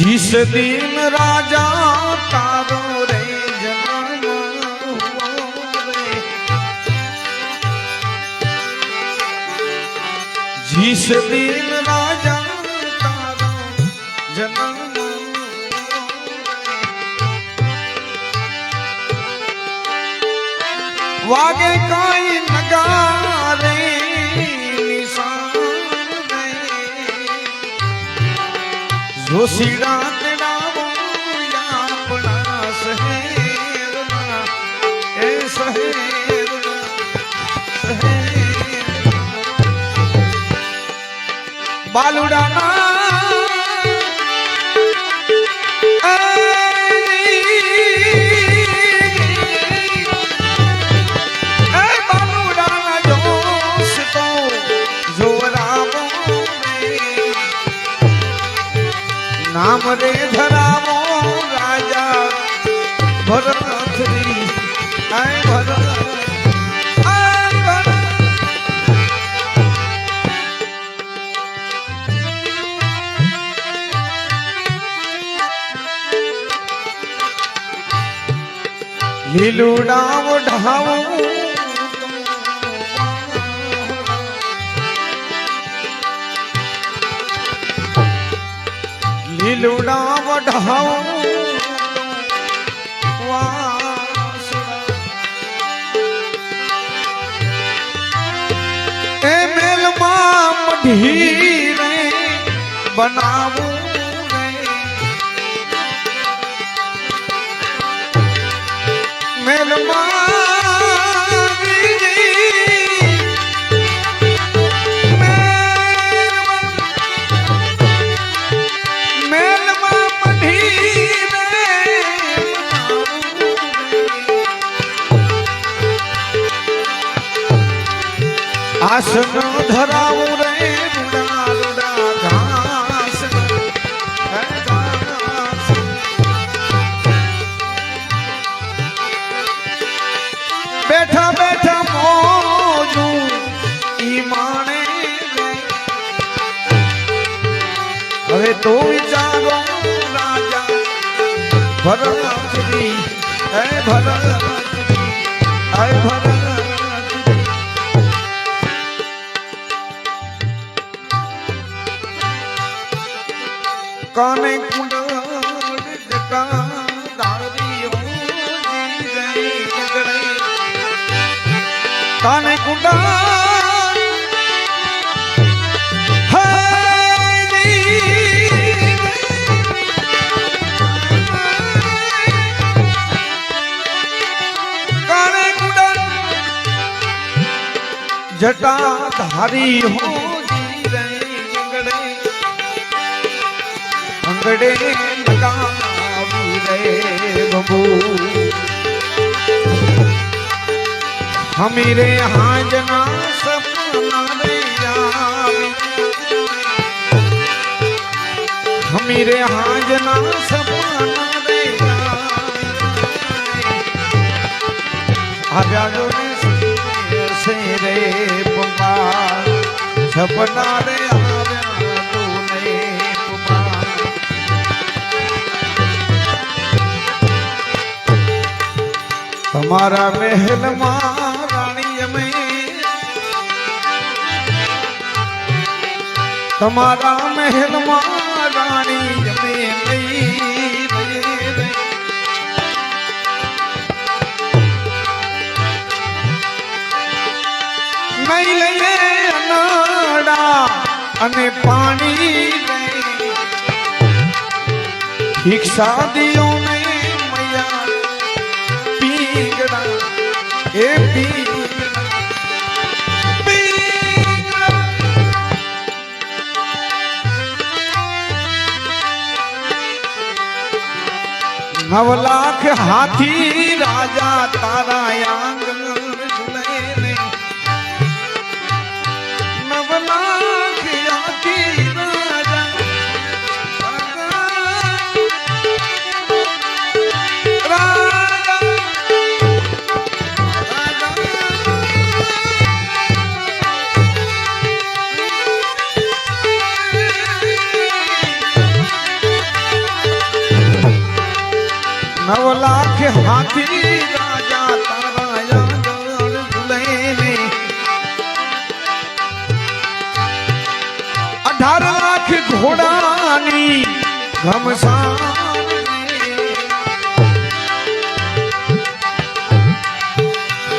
જીસ દિન રાજા તારો રે જન્મ હુઓ રે જીસ દિન રાજા તારો જન્મ હુઓ જોશીડા તેડા બોલ્યા આપણા શહેરના એ શહેરના શહેરના બાલુડાના લીલુડા ઓઢાવો લીલુડા વઢાવો વાસુડા. એ મેલમાં મઢી બનાવું આસન ધરાવું રે રૂડા રૂડા ઘાસ. બેઠા બેઠા મોજું ઈ માણે હવે તો વિચારો રાજા, ભરત હે ભરત હે ભરતરી કાને કુંડળ. જટા દારીઓ જી કાને કુંડળ. જટા ધારી હો. અંગડે ગાવી રે બબુ હમી રે હાજના સપના રે આવી હમી રે હાજના સપના રે આવ્યા જો રે સપના રે તમારા મહેલમાં રાણી અમે. તમારા મહેલમાં રાણી અમે નહીં લઈએ અને પાણી ભિક્ષા દિયો નવ લાખ હાથી રાજા તારા આંગણ નવ લાખ હાથી રાજા અઢાર લાખ ઘોડાની ઘમસા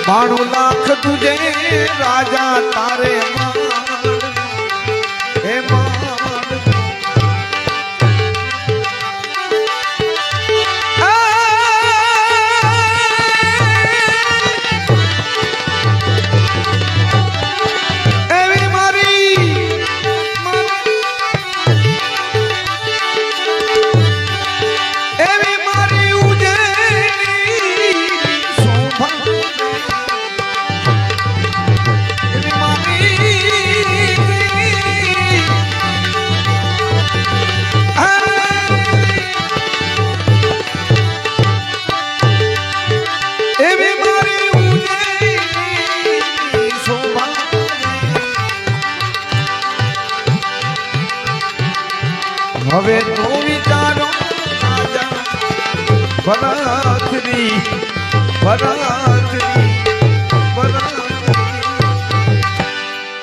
બાણું લાખ તુજે રાજા તારે હવે તો વિચારો રાજા ભરતની ભરતની